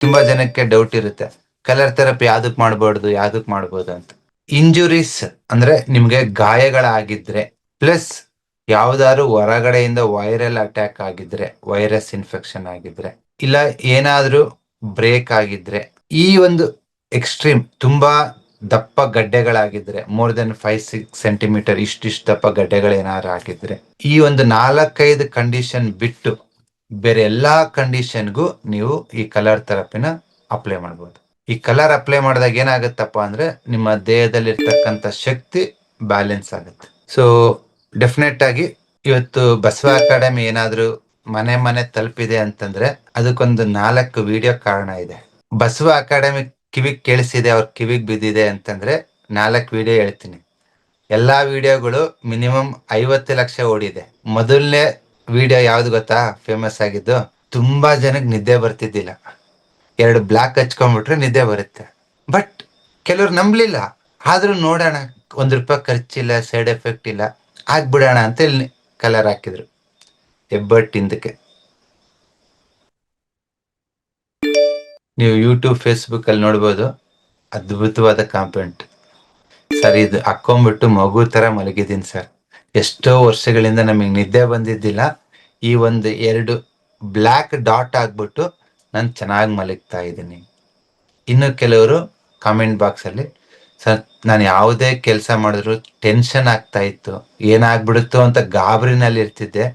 ತುಂಬಾ ಜನಕ್ಕೆ ಡೌಟ್ ಇರುತ್ತೆ. ಕಲರ್ ಥೆರಪಿ ಯಾವ್ದಕ್ ಮಾಡ್ಬಾರ್ದು, ಯಾವ್ದಕ್ ಮಾಡ್ಬೋದು ಅಂತ. ಇಂಜುರೀಸ್ ಅಂದ್ರೆ ನಿಮ್ಗೆ ಗಾಯಗಳಾಗಿದ್ರೆ ಪ್ಲಸ್ ಯಾವ್ದಾದ್ರು ಹೊರಗಡೆಯಿಂದ ವೈರಲ್ ಅಟ್ಯಾಕ್ ಆಗಿದ್ರೆ ವೈರಸ್ ಇನ್ಫೆಕ್ಷನ್ ಆಗಿದ್ರೆ, ಇಲ್ಲ ಏನಾದ್ರೂ ಬ್ರೇಕ್ ಆಗಿದ್ರೆ, ಈ ಒಂದು ಎಕ್ಸ್ಟ್ರೀಮ್ ತುಂಬಾ ದಪ್ಪ ಗಡ್ಡೆಗಳಾಗಿದ್ರೆ more than five six centimetre ಇಷ್ಟಿಷ್ಟು ದಪ್ಪ ಗಡ್ಡೆಗಳೇನಾದ್ರು ಆಗಿದ್ರೆ, ಈ ಒಂದು ನಾಲ್ಕೈದು ಕಂಡೀಷನ್ ಬಿಟ್ಟು ಬೇರೆ ಎಲ್ಲಾ ಕಂಡೀಷನ್ಗೂ ನೀವು ಈ ಕಲರ್ ಥೆರಪಿನ ಅಪ್ಲೈ ಮಾಡ್ಬೋದು. ಈ ಕಲರ್ ಅಪ್ಲೈ ಮಾಡಿದಾಗ ಏನಾಗುತ್ತಪ್ಪ ಅಂದ್ರೆ ನಿಮ್ಮ ದೇಹದಲ್ಲಿ ಇರ್ತಕ್ಕಂಥ ಶಕ್ತಿ ಬ್ಯಾಲೆನ್ಸ್ ಆಗುತ್ತೆ. ಸೊ ಡೆಫಿನೆಟ್ ಆಗಿ ಇವತ್ತು ಬಸವ ಅಕಾಡೆಮಿ ಏನಾದ್ರೂ ಮನೆ ಮನೆ ತಲುಪಿದೆ ಅಂತಂದ್ರೆ ಅದಕ್ಕೊಂದು ನಾಲ್ಕು ವಿಡಿಯೋ ಕಾರಣ ಇದೆ. ಬಸವ ಅಕಾಡೆಮಿ ಕಿವಿಗ್ ಕೇಳಿಸಿದೆ, ಅವ್ರ ಕಿವಿಗ್ ಬಿದ್ದಿದೆ ಅಂತಂದ್ರೆ ನಾಲ್ಕು ವಿಡಿಯೋ ಹೇಳ್ತೀನಿ. ಎಲ್ಲಾ ವಿಡಿಯೋಗಳು ಮಿನಿಮಮ್ ಐವತ್ತು ಲಕ್ಷ ಓಡಿದೆ. ಮೊದಲನೇ ವಿಡಿಯೋ ಯಾವ್ದು ಗೊತ್ತಾ? ಫೇಮಸ್ ಆಗಿದ್ದು. ತುಂಬಾ ಜನಕ್ಕೆ ನಿದ್ದೆ ಬರ್ತಿದ್ದಿಲ್ಲ. ಎರಡು ಬ್ಲಾಕ್ ಹಚ್ಕೊಂಡ್ಬಿಟ್ರೆ ನಿದ್ದೆ ಬರುತ್ತೆ. ಬಟ್ ಕೆಲವ್ರು ನಂಬ್ಲಿಲ್ಲ. ಆದ್ರೂ ನೋಡೋಣ, ಒಂದ್ ರೂಪಾಯಿ ಖರ್ಚಿಲ್ಲ ಸೈಡ್ ಎಫೆಕ್ಟ್ ಇಲ್ಲ, ಆಗ್ಬಿಡೋಣ ಅಂತ ಇಲ್ಲಿ ಕಲರ್ ಹಾಕಿದ್ರು. ಹೆಬ್ಬಟ್ ಹಿಂದಕ್ಕೆ. ನೀವು ಯೂಟ್ಯೂಬ್ ಫೇಸ್ಬುಕ್ ಅಲ್ಲಿ ನೋಡ್ಬೋದು. ಅದ್ಭುತವಾದ ಕಾಂಪೆಂಟ್ ಸರ್, ಇದು ಹಾಕೊಂಡ್ಬಿಟ್ಟು ಮಗು ತರ ಮಲಗಿದ್ದೀನಿ ಸರ್. ಎಷ್ಟೋ ವರ್ಷಗಳಿಂದ ನಮಗೆ ನಿದ್ದೆ ಬಂದಿದ್ದಿಲ್ಲ. ಈ ಒಂದು ಎರಡು ಬ್ಲ್ಯಾಕ್ ಡಾಟ್ ಆಗ್ಬಿಟ್ಟು ನಾನು ಚೆನ್ನಾಗಿ ಮಲಗ್ತಾ ಇದ್ದೀನಿ. ಇನ್ನು ಕೆಲವರು ಕಾಮೆಂಟ್ ಬಾಕ್ಸಲ್ಲಿ ಸರ್, ನಾನು ಯಾವುದೇ ಕೆಲಸ ಮಾಡಿದ್ರು ಟೆನ್ಷನ್ ಆಗ್ತಾ ಇತ್ತು, ಏನಾಗ್ಬಿಡುತ್ತೋ ಅಂತ ಗಾಬರಿನಲ್ಲಿ ಇರ್ತಿದ್ದೆ.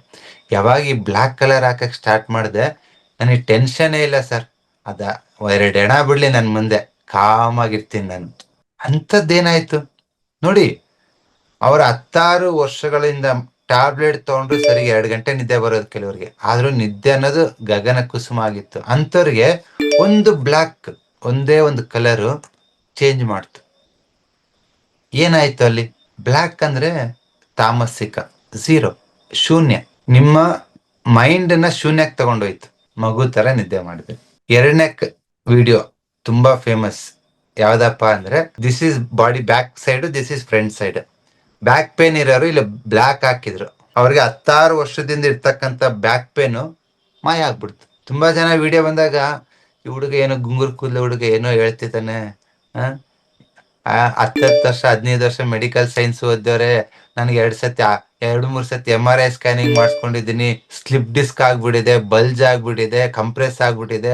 ಯಾವಾಗ ಈ ಬ್ಲ್ಯಾಕ್ ಕಲರ್ ಹಾಕಕ್ ಸ್ಟಾರ್ಟ್ ಮಾಡಿದೆ, ನನಗೆ ಟೆನ್ಷನೇ ಇಲ್ಲ ಸರ್. ಅದ ಎರಡು ಎಣ ಬಿಡ್ಲಿ ನನ್ನ ಮುಂದೆ, ಕಾಮಾಗಿರ್ತೀನಿ ನಾನು. ಅಂಥದ್ದೇನಾಯಿತು? ನೋಡಿ, ಅವರ ಹತ್ತಾರು ವರ್ಷಗಳಿಂದ ಟ್ಯಾಬ್ಲೆಟ್ ತಗೊಂಡ್ರು ಸರಿ ಎರಡು ಗಂಟೆ ನಿದ್ದೆ ಬರೋದು ಕೆಲವರಿಗೆ. ಆದ್ರೂ ನಿದ್ದೆ ಅನ್ನೋದು ಗಗನ ಕುಸುಮ ಆಗಿತ್ತು. ಅಂಥವ್ರಿಗೆ ಒಂದು ಬ್ಲ್ಯಾಕ್ ಒಂದೇ ಒಂದು ಕಲರು ಚೇಂಜ್ ಮಾಡ್ತು. ಏನಾಯ್ತು ಅಲ್ಲಿ? ಬ್ಲ್ಯಾಕ್ ಅಂದ್ರೆ ತಾಮಸಿಕ ಝೀರೋ ಶೂನ್ಯ. ನಿಮ್ಮ ಮೈಂಡ್ನ ಶೂನ್ಯಕ್ಕೆ ತಗೊಂಡೋಯ್ತು. ಮಗು ತರ ನಿದ್ದೆ ಮಾಡಿದೆ. ಎರಡನೇ ವಿಡಿಯೋ ತುಂಬಾ ಫೇಮಸ್ ಯಾವ್ದಪ್ಪ ಅಂದ್ರೆ this is body back side this is front side back pain ಇರೋರು ಇಲ್ಲಿ ಬ್ಲ್ಯಾಕ್ ಹಾಕಿದ್ರು. ಅವ್ರಿಗೆ ಹತ್ತಾರು ವರ್ಷದಿಂದ ಇರ್ತಕ್ಕಂಥ ಬ್ಯಾಕ್ ಪೇನು ಮಾಯ ಆಗ್ಬಿಡ್ತು. ತುಂಬಾ ಜನ ವಿಡಿಯೋ ಬಂದಾಗ, ಈ ಹುಡುಗ ಏನೋ ಗುಂಗುರ್ ಕೂದಲು, ಹುಡುಗ ಏನೋ ಹೇಳ್ತಿದ್ದಾನೆ ಹತ್ತತ್ತು ವರ್ಷ, ಹದಿನೈದು ವರ್ಷ ಮೆಡಿಕಲ್ ಸೈನ್ಸ್ ಓದಿದವ್ರೆ, ನನಗೆ ಎರಡು ಸತಿ, ಎರಡು ಮೂರು ಸತಿ ಎಂ ಆರ್ ಐ ಸ್ಕ್ಯಾನಿಂಗ್ ಮಾಡಿಸ್ಕೊಂಡಿದ್ದೀನಿ ಸ್ಲಿಪ್ ಡಿಸ್ಕ್ ಆಗ್ಬಿಟ್ಟಿದೆ ಬಲ್ಜ್ ಆಗ್ಬಿಟ್ಟಿದೆ ಕಂಪ್ರೆಸ್ ಆಗ್ಬಿಟ್ಟಿದೆ,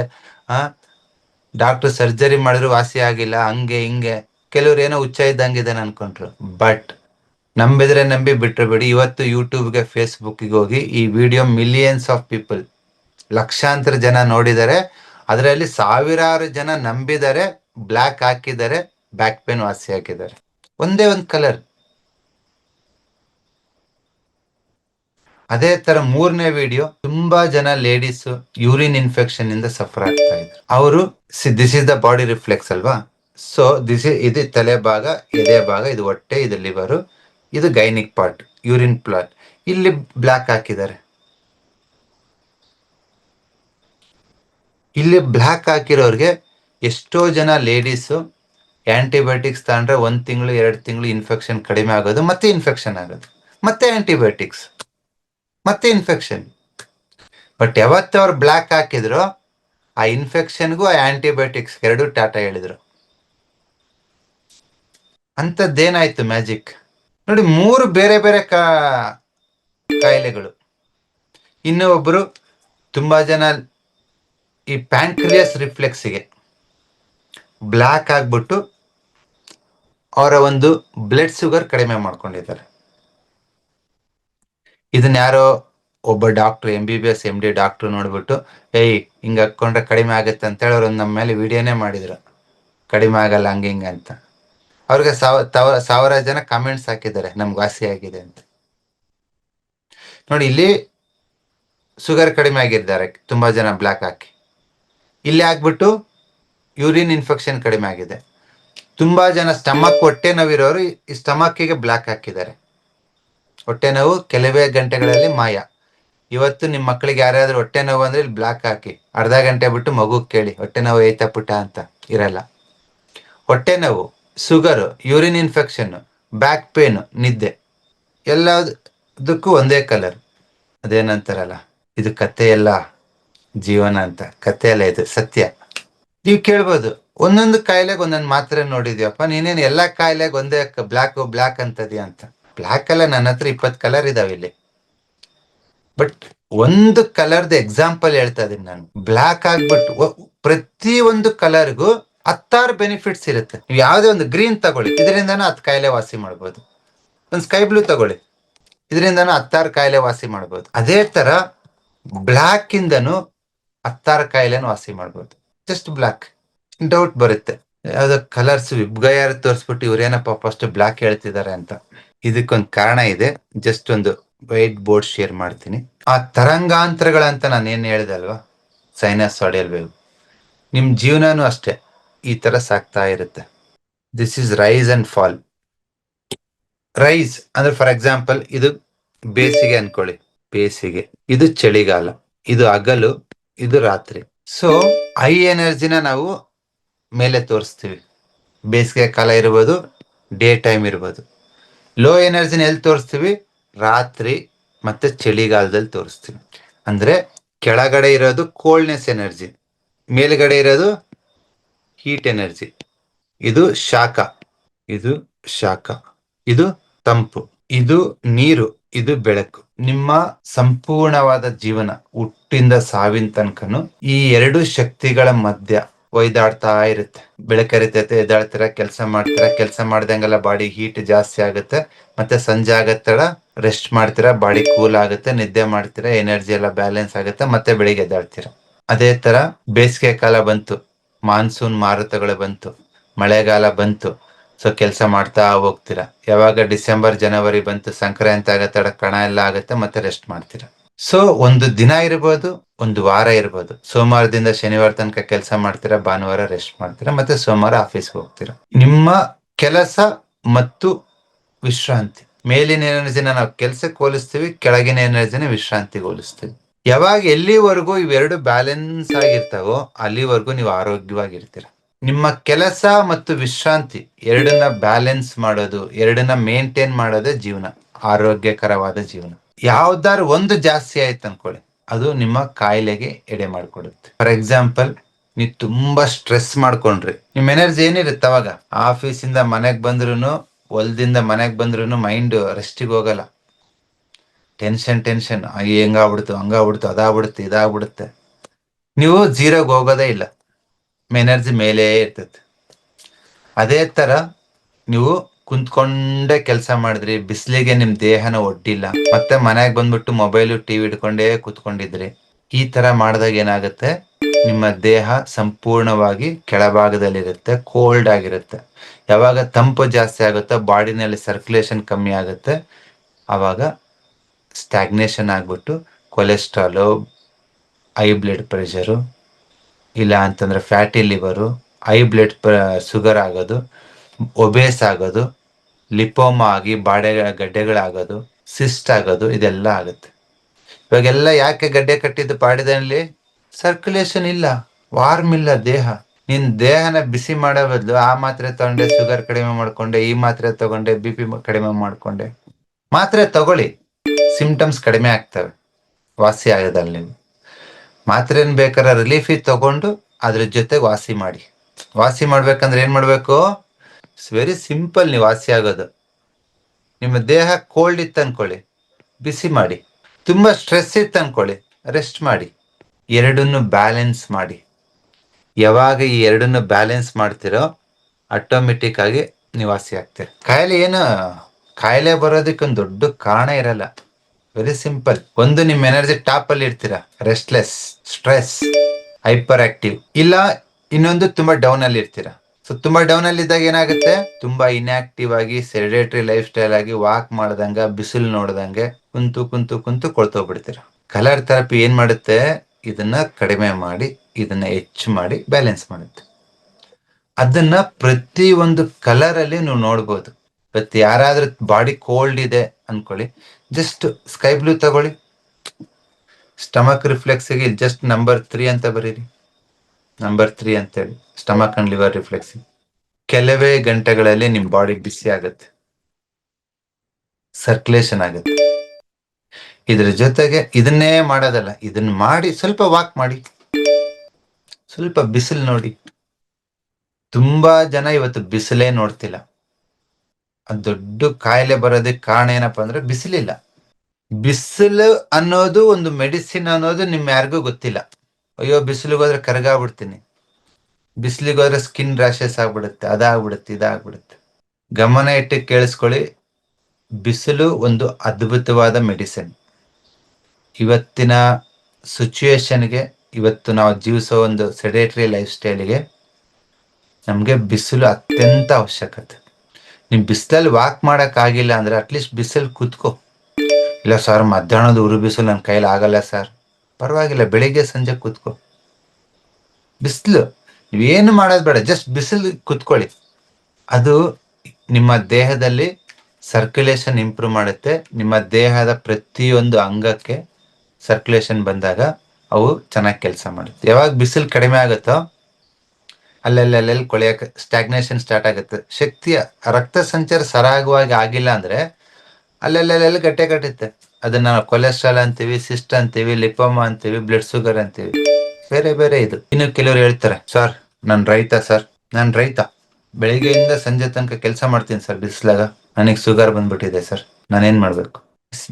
ಆ? ಡಾಕ್ಟರ್ ಸರ್ಜರಿ ಮಾಡಿದ್ರು ವಾಸಿ ಆಗಿಲ್ಲ, ಹಂಗೆ, ಹಿಂಗೆ. ಕೆಲವ್ರು ಏನೋ ಹುಚ್ಚ ಇದ್ದಂಗಿದ್ದಾನೆ ಅನ್ಕೊಂಡ್ರು. ಬಟ್ ನಂಬಿದ್ರೆ ನಂಬಿ ಬಿಟ್ರೆ ಬಿಡಿ. ಇವತ್ತು ಯೂಟ್ಯೂಬ್ಗೆ ಫೇಸ್ಬುಕ್ಗೆ ಹೋಗಿ ಈ ವಿಡಿಯೋ ಮಿಲಿಯನ್ಸ್ ಆಫ್ ಪೀಪಲ್ ಲಕ್ಷಾಂತರ ಜನ ನೋಡಿದ್ದಾರೆ ಅದರಲ್ಲಿ ಸಾವಿರಾರು ಜನ ನಂಬಿದ್ದಾರೆ ಬ್ಲ್ಯಾಕ್ ಹಾಕಿದ್ದಾರೆ ಬ್ಯಾಕ್ ಪೇನ್ ವಾಸಿ ಹಾಕಿದ್ದಾರೆ. ಒಂದೇ ಒಂದು ಕಲರ್ ಅದೇ ತರ ಮೂರನೇ ವಿಡಿಯೋ ತುಂಬಾ ಜನ ಲೇಡೀಸ್ ಯೂರಿನ್ ಇನ್ಫೆಕ್ಷನ್ ಇಂದ ಸಫರ್ ಆಗ್ತಾ ಇದ್ರು. ಅವರು this is the body reflex ಅಲ್ವಾ? ಸೊ ದಿಸ್ ಇದು ತಲೆ ಭಾಗ, ಎದೆ ಭಾಗ, ಇದು ಹೊಟ್ಟೆ, ಇದು ಲಿವರು ಇದು ಗೈನಿಕ್ ಪಾರ್ಟ್, ಯೂರಿನ್ ಪ್ಲಾಟ್. ಇಲ್ಲಿ ಬ್ಲ್ಯಾಕ್ ಹಾಕಿದ್ದಾರೆ. ಇಲ್ಲಿ ಬ್ಲ್ಯಾಕ್ ಹಾಕಿರೋರಿಗೆ ಎಷ್ಟೋ ಜನ ಲೇಡೀಸು ಆ್ಯಂಟಿಬಯೋಟಿಕ್ಸ್ ತಗೊಂಡ್ರೆ ಒಂದು ತಿಂಗಳು, ಎರಡು ತಿಂಗಳು ಇನ್ಫೆಕ್ಷನ್ ಕಡಿಮೆ ಆಗೋದು, ಮತ್ತೆ ಇನ್ಫೆಕ್ಷನ್ ಆಗೋದು, ಮತ್ತೆ ಆ್ಯಂಟಿಬಯೋಟಿಕ್ಸ್ ಮತ್ತೆ ಇನ್ಫೆಕ್ಷನ್ ಬಟ್ ಯಾವತ್ತು ಅವ್ರು ಬ್ಲ್ಯಾಕ್ ಹಾಕಿದ್ರು, ಆ ಇನ್ಫೆಕ್ಷನ್ಗೂ ಆ ಆ್ಯಂಟಿಬಯೋಟಿಕ್ಸ್ ಎರಡು ಟಾಟಾ ಹೇಳಿದ್ರು. ಅಂಥದ್ದೇನಾಯ್ತು ಮ್ಯಾಜಿಕ್? ನೋಡಿ, ಮೂರು ಬೇರೆ ಬೇರೆ ಕಾ, ಕಾಯಿಲೆಗಳು. ಇನ್ನು ಒಬ್ಬರು ತುಂಬಾ ಜನ ಈ ಪ್ಯಾಂಕ್ರಿಯಸ್ ರಿಫ್ಲೆಕ್ಸ್ಗೆ ಬ್ಲ್ಯಾಕ್ ಆಗ್ಬಿಟ್ಟು ಅವರ ಒಂದು ಬ್ಲಡ್ ಶುಗರ್ ಕಡಿಮೆ ಮಾಡ್ಕೊಂಡಿದ್ದಾರೆ. ಇದನ್ನ ಯಾರೋ ಒಬ್ಬ doctor M B B S M D doctor ನೋಡ್ಬಿಟ್ಟು, ಏಯ್, ಹಿಂಗ್ ಹಾಕೊಂಡ್ರೆ ಕಡಿಮೆ ಆಗುತ್ತೆ ಅಂತ ಹೇಳಿ ಅವ್ರು ನಮ್ಮ ಮೇಲೆ ವಿಡಿಯೋನೇ ಮಾಡಿದ್ರು. ಕಡಿಮೆ ಆಗಲ್ಲ, ಹಂಗೆ ಹಿಂಗೆ ಅಂತ. ಅವ್ರಿಗೆ ಸಾವಿರ ಜನ ಕಾಮೆಂಟ್ಸ್ ಹಾಕಿದ್ದಾರೆ, ನಮ್ಗೆ ವಾಸಿ ಆಗಿದೆ ಅಂತ. ನೋಡಿ, ಇಲ್ಲಿ ಶುಗರ್ ಕಡಿಮೆ ಆಗಿದ್ದಾರೆ, ತುಂಬಾ ಜನ ಬ್ಲ್ಯಾಕ್ ಹಾಕಿ. ಇಲ್ಲಿ ಹಾಕ್ಬಿಟ್ಟು ಯೂರಿನ್ ಇನ್ಫೆಕ್ಷನ್ ಕಡಿಮೆ ಆಗಿದೆ. ತುಂಬಾ ಜನ ಸ್ಟಮಕ್ ಹೊಟ್ಟೆ ನೋವಿರೋರು ಈ ಸ್ಟಮಕ್ಕಿಗೆ ಬ್ಲ್ಯಾಕ್ ಹಾಕಿದ್ದಾರೆ. ಹೊಟ್ಟೆ ನೋವು ಕೆಲವೇ ಗಂಟೆಗಳಲ್ಲಿ ಮಾಯ. ಇವತ್ತು ನಿಮ್ಮ ಮಕ್ಕಳಿಗೆ ಯಾರಾದ್ರೂ ಹೊಟ್ಟೆ ನೋವು ಅಂದ್ರೆ ಇಲ್ಲಿ ಬ್ಲ್ಯಾಕ್ ಹಾಕಿ. ಅರ್ಧ ಗಂಟೆ ಬಿಟ್ಟು ಮಗು ಕೇಳಿ, ಹೊಟ್ಟೆ ನೋವು ಐತಾ ಪುಟ ಅಂತ ಇರಲ್ಲ. ಹೊಟ್ಟೆ ನೋವು sugar, urine infection, back pain, ನಿದ್ದೆ ಎಲ್ಲದಕ್ಕೂ ಒಂದೇ ಕಲರ್. ಅದೇನಂತಾರಲ್ಲ? ಇದು ಕತೆ ಎಲ್ಲ ಜೀವನ ಅಂತ. ಕಥೆ ಅಲ್ಲ ಇದು, ಸತ್ಯ. ನೀವು ಕೇಳ್ಬೋದು, ಒಂದೊಂದು ಕಾಯಿಲೆಗೆ ಒಂದೊಂದು ಮಾತ್ರೆ ನೋಡಿದ್ಯಪ್ಪ, ನೀನೇನು ಎಲ್ಲಾ ಕಾಯಿಲೆಗೆ ಒಂದೇ ಬ್ಲ್ಯಾಕ್ ಬ್ಲ್ಯಾಕ್ ಅಂತದ್ಯಾ ಅಂತ. ಬ್ಲ್ಯಾಕ್ ಅಲ್ಲ, ನನ್ನ ಹತ್ರ ಇಪ್ಪತ್ತು ಕಲರ್ ಇದಾವೆ ಇಲ್ಲಿ. ಬಟ್ ಒಂದು ಕಲರ್ದು ಎಕ್ಸಾಂಪಲ್ ಹೇಳ್ತಾ ಇದೀನಿ ನಾನು. ಬ್ಲ್ಯಾಕ್ ಆಗ್ಬಿಟ್ಟು ಪ್ರತಿ ಒಂದು ಕಲರ್ಗೂ ಹತ್ತಾರು ಬೆನಿಫಿಟ್ಸ್ ಇರುತ್ತೆ. ನೀವು ಯಾವುದೇ ಒಂದು ಗ್ರೀನ್ ತಗೊಳ್ಳಿ. ಇದರಿಂದನೂ ಹತ್ತು ಕಾಯಿಲೆ ವಾಸಿ ಮಾಡ್ಬೋದು. ಒಂದು ಸ್ಕೈ ಬ್ಲೂ ತಗೊಳ್ಳಿ. ಇದರಿಂದನೂ ಹತ್ತಾರು ಕಾಯಿಲೆ ವಾಸಿ ಮಾಡ್ಬೋದು. ಅದೇ ತರ ಬ್ಲ್ಯಾಕ್ ಇಂದನು ಹತ್ತಾರು ಕಾಯಿಲೆನ ವಾಸಿ ಮಾಡ್ಬೋದು. ಜಸ್ಟ್ ಬ್ಲ್ಯಾಕ್ ಡೌಟ್ ಬರುತ್ತೆ. ಯಾವ್ದೋ ಕಲರ್ಸ್ ವಿಬ್ಗಯಾರ ತೋರಿಸ್ಬಿಟ್ಟು ಇವ್ರೇನಪ್ಪ ಫಸ್ಟ್ ಬ್ಲ್ಯಾಕ್ ಹೇಳ್ತಿದ್ದಾರೆ ಅಂತ. ಇದಕ್ಕೊಂದು ಕಾರಣ ಇದೆ. ಜಸ್ಟ್ ಒಂದು ವೈಟ್ ಬೋರ್ಡ್ ಶೇರ್ ಮಾಡ್ತೀನಿ. ಆ ತರಂಗಾಂತರಗಳಂತ ನಾನು ಏನು ಹೇಳಿದೆ ಅಲ್ವಾ? ಸೈನಸ್ ಹೊಡೆಯಲ್ಬೇಕು ನಿಮ್ಮ ನಿಮ್ ಜೀವನನೂ ಅಷ್ಟೇ. ಈ ತರ ಸಾಕ್ತಾ ಇರುತ್ತೆ. This is rise and fall rise ಅಂದ್ರೆ ಫಾರ್ ಎಕ್ಸಾಂಪಲ್ ಇದು ಬೇಸಿಗೆ ಅನ್ಕೊಳ್ಳಿ. ಬೇಸಿಗೆ. ಇದು ಚಳಿಗಾಲ. ಇದು ಹಗಲು. ಇದು ರಾತ್ರಿ. ಸೊ ಹೈ ಎನರ್ಜಿನ ನಾವು ಮೇಲೆ ತೋರಿಸ್ತೀವಿ. ಬೇಸಿಗೆ ಕಾಲ ಇರ್ಬೋದು ಡೇ ಟೈಮ್ ಇರ್ಬೋದು. ಲೋ ಎನರ್ಜಿನ ಎಲ್ಲಿ ತೋರಿಸ್ತೀವಿ? ರಾತ್ರಿ ಮತ್ತೆ ಚಳಿಗಾಲದಲ್ಲಿ ತೋರಿಸ್ತೀವಿ. ಅಂದ್ರೆ ಕೆಳಗಡೆ ಇರೋದು ಕೋಲ್ಡ್ನೆಸ್ ಎನರ್ಜಿ ಮೇಲ್ಗಡೆ ಇರೋದು ಹೀಟ್ ಎನರ್ಜಿ ಇದು ಶಾಖ. ಇದು ಶಾಖ. ಇದು ತಂಪು. ಇದು ನೀರು. ಇದು ಬೆಳಕು. ನಿಮ್ಮ ಸಂಪೂರ್ಣವಾದ ಜೀವನ ಹುಟ್ಟಿಂದ ಸಾವಿನ ತನಕನು ಈ ಎರಡು ಶಕ್ತಿಗಳ ಮಧ್ಯ ಒಯ್ದಾಡ್ತಾ ಇರುತ್ತೆ. ಬೆಳಕರಿತೈತೆ, ಎದ್ದಾಳ್ತೀರ, ಕೆಲಸ ಮಾಡ್ತೀರಾ, ಕೆಲಸ ಮಾಡ್ದಂಗೆಲ್ಲ ಬಾಡಿ ಹೀಟ್ ಜಾಸ್ತಿ ಆಗುತ್ತೆ. ಮತ್ತೆ ಸಂಜೆ ಆಗತ್ತಡ ರೆಸ್ಟ್ ಮಾಡ್ತೀರಾ, ಬಾಡಿ ಕೂಲ್ ಆಗುತ್ತೆ, ನಿದ್ದೆ ಮಾಡ್ತೀರಾ ಎನರ್ಜಿ ಎಲ್ಲ ಬ್ಯಾಲೆನ್ಸ್ ಆಗುತ್ತೆ, ಮತ್ತೆ ಬೆಳಿಗ್ಗೆ ಎದ್ದಾಡ್ತೀರಾ ಅದೇ ತರ ಬೇಸಿಗೆ ಕಾಲ ಬಂತು. ಮಾನ್ಸೂನ್ ಮಾರುತಗಳು ಬಂತು, ಮಳೆಗಾಲ ಬಂತು. ಸೊ ಕೆಲಸ ಮಾಡ್ತಾ ಹೋಗ್ತೀರಾ? ಯಾವಾಗ ಡಿಸೆಂಬರ್, ಜನವರಿ ಬಂತು, ಸಂಕ್ರಾಂತಿ ಆಗತ್ತಡ ಕಣ ಎಲ್ಲ ಆಗುತ್ತೆ, ಮತ್ತೆ ರೆಸ್ಟ್ ಮಾಡ್ತೀರಾ? ಸೊ ಒಂದು ದಿನ ಇರ್ಬೋದು, ಒಂದು ವಾರ ಇರ್ಬೋದು. ಸೋಮವಾರದಿಂದ ಶನಿವಾರ ತನಕ ಕೆಲಸ ಮಾಡ್ತೀರಾ, ಭಾನುವಾರ ರೆಸ್ಟ್ ಮಾಡ್ತೀರಾ, ಮತ್ತೆ ಸೋಮವಾರ ಆಫೀಸ್ಗೆ ಹೋಗ್ತೀರಾ? ನಿಮ್ಮ ಕೆಲಸ ಮತ್ತು ವಿಶ್ರಾಂತಿ. ಮೇಲಿನ ಎನರ್ಜಿನ ನಾವು ಕೆಲಸಕ್ಕೆ ಹೋಲಿಸ್ತೀವಿ, ಕೆಳಗಿನ ಎನರ್ಜಿನ ವಿಶ್ರಾಂತಿಗೆ ಹೋಲಿಸ್ತೀವಿ. ಯಾವಾಗ ಎಲ್ಲಿವರೆಗೂ ಇವೆರಡು ಬ್ಯಾಲೆನ್ಸ್ ಆಗಿರ್ತಾವೋ ಅಲ್ಲಿವರೆಗೂ ನೀವು ಆರೋಗ್ಯವಾಗಿರ್ತೀರ. ನಿಮ್ಮ ಕೆಲಸ ಮತ್ತು ವಿಶ್ರಾಂತಿ ಎರಡನ್ನ ಬ್ಯಾಲೆನ್ಸ್ ಮಾಡೋದು, ಎರಡನ್ನ ಮೇಂಟೈನ್ ಮಾಡೋದೇ ಜೀವನ, ಆರೋಗ್ಯಕರವಾದ ಜೀವನ. ಯಾವ್ದಾರು ಒಂದು ಜಾಸ್ತಿ ಆಯ್ತು ಅನ್ಕೊಳ್ಳಿ, ಅದು ನಿಮ್ಮ ಕಾಯಿಲೆಗೆ ಎಡೆ ಮಾಡಿಕೊಡುತ್ತೆ. ಫಾರ್ ಎಕ್ಸಾಂಪಲ್ ನೀವು ತುಂಬಾ ಸ್ಟ್ರೆಸ್ ಮಾಡ್ಕೊಂಡ್ರಿ. ನಿಮ್ ಎನರ್ಜಿ ಏನಿರುತ್ತೆ ಅವಾಗ? ಆಫೀಸಿಂದ ಮನೆಗ್ ಬಂದ್ರು ಹೊಲದಿಂದ ಮನೆಗ್ ಬಂದ್ರು ಮೈಂಡ್ ರೆಸ್ಟಿಗೆ ಹೋಗಲ್ಲ. ಟೆನ್ಷನ್ ಟೆನ್ಷನ್ ಹೆಂಗಾಗ್ಬಿಡ್ತು ಹಂಗಾಗ್ಬಿಡ್ತು ಅದಾಗ್ಬಿಡುತ್ತೆ ಇದಾಗ್ಬಿಡುತ್ತೆ. ನೀವು ಜೀರೋಗೆ ಹೋಗೋದೇ ಇಲ್ಲ. ಎನರ್ಜಿ ಮೇಲೆ ಇರ್ತೈತೆ. ಅದೇ ತರ ನೀವು ಕುಂತ್ಕೊಂಡೇ ಕೆಲಸ ಮಾಡಿದ್ರಿ, ಬಿಸಿಲಿಗೆ ನಿಮ್ ದೇಹನ ಒಡ್ಡಿಲ್ಲ, ಮತ್ತೆ ಮನೆಗೆ ಬಂದ್ಬಿಟ್ಟು ಮೊಬೈಲು ಟಿವಿ ಇಟ್ಕೊಂಡೇ ಕುತ್ಕೊಂಡಿದ್ರಿ, ಈ ತರ ಮಾಡಿದಾಗ ಏನಾಗುತ್ತೆ? ನಿಮ್ಮ ದೇಹ ಸಂಪೂರ್ಣವಾಗಿ ಕೆಳಭಾಗದಲ್ಲಿರುತ್ತೆ ಕೋಲ್ಡ್ ಆಗಿರುತ್ತೆ. ಯಾವಾಗ ತಂಪು ಜಾಸ್ತಿ ಆಗುತ್ತೋ ಬಾಡಿನಲ್ಲಿ ಸರ್ಕ್ಯುಲೇಷನ್ ಕಮ್ಮಿ ಆಗುತ್ತೆ ಆವಾಗ ಸ್ಟ್ಯಾಗ್ನೇಷನ್ ಆಗ್ಬಿಟ್ಟು ಕೊಲೆಸ್ಟ್ರಾಲು ಐ ಬ್ಲಡ್ ಪ್ರೆಷರು ಇಲ್ಲ ಅಂತಂದ್ರೆ ಫ್ಯಾಟಿ ಲಿವರು ಐ ಬ್ಲಡ್ ಶುಗರ್ ಆಗೋದು ಒಬೇಸ್ ಆಗೋದು ಲಿಪೋಮಾ ಆಗಿ ಬಾಡೆ ಗಡ್ಡೆಗಳಾಗೋದು ಸಿಸ್ಟ್ ಆಗೋದು, ಇದೆಲ್ಲ ಆಗುತ್ತೆ. ಇವಾಗೆಲ್ಲ ಯಾಕೆ ಗಡ್ಡೆ ಕಟ್ಟಿದ್ದು ಬಾಡಿದಲ್ಲಿ ಸರ್ಕ್ಯುಲೇಷನ್ ಇಲ್ಲ ವಾರ್ಮ್ ಇಲ್ಲ ದೇಹ. ನಿನ್ ದೇಹನ ಬಿಸಿ ಮಾಡೋ ಬದಲು ಆ ಮಾತ್ರೆ ತಗೊಂಡೆ ಶುಗರ್ ಕಡಿಮೆ ಮಾಡ್ಕೊಂಡೆ, ಈ ಮಾತ್ರೆ ತಗೊಂಡೆ ಬಿ ಪಿ ಕಡಿಮೆ ಮಾಡ್ಕೊಂಡೆ. ಮಾತ್ರೆ ತಗೊಳ್ಳಿ. ಸಿಂಪ್ಟಮ್ಸ್ ಕಡಿಮೆ ಆಗ್ತವೆ, ವಾಸಿ ಆಗೋದಲ್ಲ ನೀವು. ಮಾತ್ರೆನ್ ಬೇಕಾದ್ರೆ ರಿಲೀಫ್ ತಗೊಂಡು ಅದ್ರ ಜೊತೆ ವಾಸಿ ಮಾಡಿ. ವಾಸಿ ಮಾಡ್ಬೇಕಂದ್ರೆ ಏನ್ ಮಾಡ್ಬೇಕು? ಇಟ್ಸ್ ವೆರಿ ಸಿಂಪಲ್ ನೀವು ವಾಸಿ ಆಗೋದು. ನಿಮ್ಮ ದೇಹ ಕೋಲ್ಡ್ ಇತ್ತು ಅನ್ಕೊಳ್ಳಿ, ಬಿಸಿ ಮಾಡಿ. ತುಂಬಾ ಸ್ಟ್ರೆಸ್ ಇತ್ತು ಅನ್ಕೊಳ್ಳಿ ರೆಸ್ಟ್ ಮಾಡಿ. ಎರಡನ್ನು ಬ್ಯಾಲೆನ್ಸ್ ಮಾಡಿ. ಯಾವಾಗ ಈ ಎರಡನ್ನು ಬ್ಯಾಲೆನ್ಸ್ ಮಾಡ್ತಿರೋ ಆಟೋಮೆಟಿಕ್ ಆಗಿ ನೀವು ವಾಸಿ ಆಗ್ತೀರ. ಕಾಯಿಲೆ ಏನು, ಕಾಯಿಲೆ ಬರೋದಕ್ಕೆ ಒಂದು ದೊಡ್ಡ ಕಾರಣ ಇರಲ್ಲ. ವೆರಿ ಸಿಂಪಲ್ ಒಂದು ನಿಮ್ ಎನರ್ಜಿ ಟಾಪ್ ಅಲ್ಲಿ ಇರ್ತೀರಾ ರೆಸ್ಟ್ಲೆಸ್ ಸ್ಟ್ರೆಸ್ ಹೈಪರ್ ಆಕ್ಟಿವ್ ಇಲ್ಲ, ಇನ್ನೊಂದು ತುಂಬಾ ಡೌನ್ ಅಲ್ಲಿ ಇರ್ತೀರಾ ಸೊ ತುಂಬಾ ಡೌನ್ ಅಲ್ಲಿ ಇದ್ದಾಗ ಏನಾಗುತ್ತೆ? ತುಂಬಾ ಇನ್ಆಕ್ಟಿವ್ ಆಗಿ ಸೆಡೆಟರಿ ಲೈಫ್ ಸ್ಟೈಲ್ ಆಗಿ ವಾಕ್ ಮಾಡ್ದಂಗ, ಬಿಸಿಲು ನೋಡ್ದಂಗೆ ಕುಂತು ಕುಂತು ಕುಂತು ಕೊಳ್ತೋಗ್ಬಿಡ್ತೀರ ಕಲರ್ ಥೆರಪಿ ಏನ್ ಮಾಡುತ್ತೆ? ಇದನ್ನ ಕಡಿಮೆ ಮಾಡಿ, ಇದನ್ನ ಹೆಚ್ಚು ಮಾಡಿ ಬ್ಯಾಲೆನ್ಸ್ ಮಾಡುತ್ತೆ. ಅದನ್ನ ಪ್ರತಿ ಒಂದು ಕಲರ್ ಅಲ್ಲಿ ನೀವು ನೋಡ್ಬೋದು. ಇವತ್ತು ಯಾರಾದ್ರೂ ಬಾಡಿ ಕೋಲ್ಡ್ ಇದೆ ಅನ್ಕೊಳ್ಳಿ. ಜಸ್ಟ್ ಸ್ಕೈ ಬ್ಲೂ ತಗೊಳ್ಳಿ. ಸ್ಟಮಕ್ ರಿಫ್ಲೆಕ್ಸ್ಗೆ ಜಸ್ಟ್ ನಂಬರ್ ತ್ರೀ ಅಂತ ಬರೀರಿ. ನಂಬರ್ ತ್ರೀ ಅಂತೇಳಿ ಸ್ಟಮಕ್ ಅಂಡ್ ಲಿವರ್ ರಿಫ್ಲೆಕ್ಸ್ ಕೆಲವೇ ಗಂಟೆಗಳಲ್ಲಿ ನಿಮ್ ಬಾಡಿ ಬಿಸಿ ಆಗುತ್ತೆ. ಸರ್ಕ್ಯುಲೇಷನ್ ಆಗುತ್ತೆ. ಇದ್ರ ಜೊತೆಗೆ ಇದನ್ನೇ ಮಾಡೋದಲ್ಲ ಇದನ್ನ ಮಾಡಿ ಸ್ವಲ್ಪ ವಾಕ್ ಮಾಡಿ. ಸ್ವಲ್ಪ ಬಿಸಿಲು ನೋಡಿ. ತುಂಬಾ ಜನ ಇವತ್ತು ಬಿಸಿಲೇ ನೋಡ್ತಿಲ್ಲ. ದೊಡ್ಡ ಕಾಯಿಲೆ ಬರೋದಕ್ಕೆ ಕಾರಣ ಏನಪ್ಪಾ ಅಂದ್ರೆ ಬಿಸಿಲಿಲ್ಲ. ಬಿಸಿಲು ಅನ್ನೋದು ಒಂದು ಮೆಡಿಸಿನ್ ಅನ್ನೋದು ನಿಮ್ ಯಾರಿಗೂ ಗೊತ್ತಿಲ್ಲ. ಅಯ್ಯೋ ಬಿಸಿಲಿಗೋದ್ರೆ ಕರಗಾಗ್ಬಿಡ್ತೀನಿ. ಬಿಸಿಲಿಗೋದ್ರೆ ಸ್ಕಿನ್ ರ್ಯಾಷಸ್ ಆಗ್ಬಿಡುತ್ತೆ, ಅದಾಗ್ಬಿಡುತ್ತೆ, ಇದಾಗ್ಬಿಡುತ್ತೆ. ಗಮನ ಇಟ್ಟು ಕೇಳಿಸ್ಕೊಳ್ಳಿ. ಬಿಸಿಲು ಒಂದು ಅದ್ಭುತವಾದ ಮೆಡಿಸಿನ್. ಇವತ್ತಿನ ಸಿಚುಯೇಷನ್ಗೆ ಇವತ್ತು ನಾವು ಜೀವಿಸೋ ಒಂದು ಸೆಡೇಟರಿ ಲೈಫ್ ಸ್ಟೈಲಿಗೆ ನಮಗೆ ಬಿಸಿಲು ಅತ್ಯಂತ ಅವಶ್ಯಕತೆ. ನೀವು ಬಿಸಿಲಲ್ಲಿ ವಾಕ್ ಮಾಡಕ್ ಆಗಿಲ್ಲ ಅಂದ್ರೆ ಅಟ್ಲೀಸ್ಟ್ ಬಿಸಿಲ್ ಕುತ್ಕೋ. ಇಲ್ಲ ಸರ್ ಮಧ್ಯಾಹ್ನದ ಉರು ಬಿಸಿಲು ನನ್ನ ಕೈಲಿ ಆಗಲ್ಲ ಸರ್ ಪರವಾಗಿಲ್ಲ, ಬೆಳಿಗ್ಗೆ ಸಂಜೆ ಕುತ್ಕೋ. ಬಿಸಿಲು ನೀವೇನು ಮಾಡೋದು ಬೇಡ ಜಸ್ಟ್ ಬಿಸಿಲು ಕುತ್ಕೊಳ್ಳಿ. ಅದು ನಿಮ್ಮ ದೇಹದಲ್ಲಿ ಸರ್ಕ್ಯುಲೇಷನ್ ಇಂಪ್ರೂವ್ ಮಾಡುತ್ತೆ. ನಿಮ್ಮ ದೇಹದ ಪ್ರತಿಯೊಂದು ಅಂಗಕ್ಕೆ ಸರ್ಕ್ಯುಲೇಷನ್ ಬಂದಾಗ ಅವು ಚೆನ್ನಾಗಿ ಕೆಲಸ ಮಾಡುತ್ತೆ. ಯಾವಾಗ ಬಿಸಿಲು ಕಡಿಮೆ ಆಗುತ್ತೋ ಅಲ್ಲೆಲ್ಲೆಲ್ಲೆಲ್ಲಿ ಕೊಳೆಯಕ್ಕೆ ಸ್ಟಾಗ್ನೇಷನ್ ಸ್ಟಾರ್ಟ್ ಆಗುತ್ತೆ. ಶಕ್ತಿಯ ರಕ್ತ ಸಂಚಾರ ಸರಾಗವಾಗಿ ಆಗಿಲ್ಲ ಅಂದ್ರೆ ಅಲ್ಲೆಲ್ಲೆಲ್ಲೆಲ್ಲಿ ಗಟ್ಟೆ ಕಟ್ಟುತ್ತೆ. ಅದನ್ನ ನಾವು ಕೊಲೆಸ್ಟ್ರಾಲ್ ಅಂತೀವಿ ಸಿಸ್ಟ್ ಅಂತೀವಿ ಲಿಪೋಮ ಅಂತೀವಿ ಬ್ಲಡ್ ಶುಗರ್ ಅಂತೀವಿ. ಬೇರೆ ಬೇರೆ ಇದು. ಇನ್ನು ಕೆಲವರು ಹೇಳ್ತಾರೆ ಸರ್ ನಾನು ರೈತ ಸರ್ ನಾನು ರೈತ. ಬೆಳಿಗ್ಗೆಯಿಂದ ಸಂಜೆ ತನಕ ಕೆಲಸ ಮಾಡ್ತೀನಿ ಸರ್ ಬಿಸಿಲಾಗ. ನನಗೆ ಶುಗರ್ ಬಂದ್ಬಿಟ್ಟಿದೆ ಸರ್ ನಾನೇನ್ ಮಾಡ್ಬೇಕು?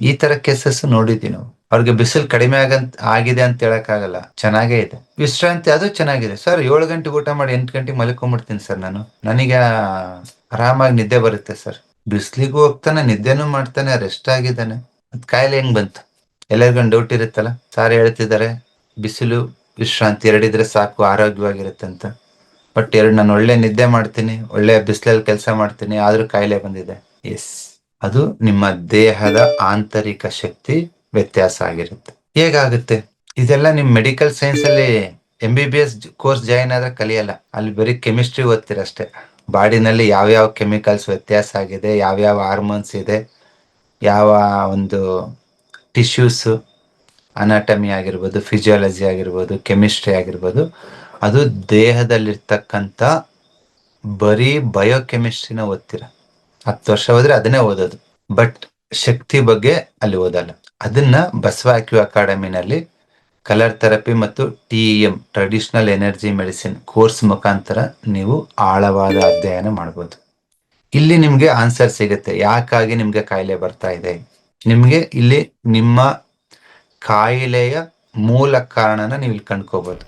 ಈ ತರ ಕೇಸಸ್ ನೋಡಿದ್ವಿ ನಾವು. ಅವ್ರಿಗೆ ಬಿಸಿಲು ಕಡಿಮೆ ಆಗಂತ, ಆಗಿದೆ ಅಂತ ಹೇಳಕ್ಕಾಗಲ್ಲ. ಚೆನ್ನಾಗೇ ಇದೆ. ವಿಶ್ರಾಂತಿ ಅದು ಚೆನ್ನಾಗಿದೆ. ಸರ್, ಏಳು ಗಂಟೆಗೆ ಊಟ ಮಾಡಿ ಎಂಟು ಗಂಟೆಗೆ ಮಲ್ಕೊಂಡ್ಬಿಡ್ತೀನಿ ಸರ್ ನಾನು. ನನಗೆ ಆರಾಮಾಗಿ ನಿದ್ದೆ ಬರುತ್ತೆ ಸರ್. ಬಿಸಿಲಿಗೂ ಹೋಗ್ತಾನೆ, ನಿದ್ದೆನೂ ಮಾಡ್ತಾನೆ ರೆಸ್ಟ್ ಆಗಿದ್ದಾನೆ. ಅದ್ ಕಾಯಿಲೆ ಹೆಂಗ್ ಬಂತು? ಎಲ್ಲರಿಗೊಂದು ಡೌಟ್ ಇರುತ್ತಲ್ಲ? ಸಾರ್ ಹೇಳ್ತಿದ್ದಾರೆ, ಬಿಸಿಲು, ವಿಶ್ರಾಂತಿ ಎರಡಿದ್ರೆ ಸಾಕು ಆರೋಗ್ಯವಾಗಿರುತ್ತೆ ಅಂತ ಬಟ್ ಎರಡು, ನಾನು ಒಳ್ಳೆ ನಿದ್ದೆ ಮಾಡ್ತೀನಿ, ಒಳ್ಳೆ ಬಿಸಿಲಲ್ಲಿ ಕೆಲಸ ಮಾಡ್ತೀನಿ, ಆದ್ರೂ ಕಾಯಿಲೆ ಬಂದಿದೆ. ಎಸ್ ಅದು ನಿಮ್ಮ ದೇಹದ ಆಂತರಿಕ ಶಕ್ತಿ ವ್ಯತ್ಯಾಸ ಆಗಿರುತ್ತೆ. ಹೇಗಾಗುತ್ತೆ? ಇದೆಲ್ಲ ನಿಮ್ ಮೆಡಿಕಲ್ ಸೈನ್ಸ್ ಅಲ್ಲಿ M B B S course join ಆದ್ರೆ ಕಲಿಯಲ್ಲ. ಅಲ್ಲಿ ಬರೀ ಕೆಮಿಸ್ಟ್ರಿ ಓದ್ತಿರಷ್ಟೇ ಬಾಡಿನಲ್ಲಿ ಯಾವ್ಯಾವ ಕೆಮಿಕಲ್ಸ್ ವ್ಯತ್ಯಾಸ ಆಗಿದೆ, ಯಾವ್ಯಾವ ಹಾರ್ಮೋನ್ಸ್ ಇದೆ, ಯಾವ ಒಂದು ಟಿಶ್ಯೂಸ್ ಅನಾಟಮಿ ಆಗಿರ್ಬೋದು ಫಿಸಿಯಾಲಜಿ ಆಗಿರ್ಬೋದು ಕೆಮಿಸ್ಟ್ರಿ ಆಗಿರ್ಬೋದು, ಅದು ದೇಹದಲ್ಲಿರ್ತಕ್ಕಂಥ ಬರೀ ಬಯೋಕೆಮಿಸ್ಟ್ರಿನ ಓದ್ತೀರ. ಹತ್ತು ವರ್ಷ ಹೋದ್ರೆ ಅದನ್ನೇ ಓದೋದು. ಬಟ್ ಶಕ್ತಿ ಬಗ್ಗೆ ಅಲ್ಲಿ ಓದಲ್ಲ. ಅದನ್ನ ಬಸವ ಆಕ್ಯೂ ಅಕಾಡೆಮಿನಲ್ಲಿ ಕಲರ್ ಥೆರಪಿ ಮತ್ತು T M traditional energy medicine course ಮುಖಾಂತರ ನೀವು ಆಳವಾದ ಅಧ್ಯಯನ ಮಾಡ್ಬೋದು. ಇಲ್ಲಿ ನಿಮ್ಗೆ ಆನ್ಸರ್ ಸಿಗುತ್ತೆ. ಯಾಕಾಗಿ ನಿಮ್ಗೆ ಕಾಯಿಲೆ ಬರ್ತಾ ಇದೆ? ನಿಮ್ಗೆ ಇಲ್ಲಿ ನಿಮ್ಮ ಕಾಯಿಲೆಯ ಮೂಲ ಕಾರಣನ ನೀವು ಇಲ್ಲಿ ಕಂಡ್ಕೋಬಹುದು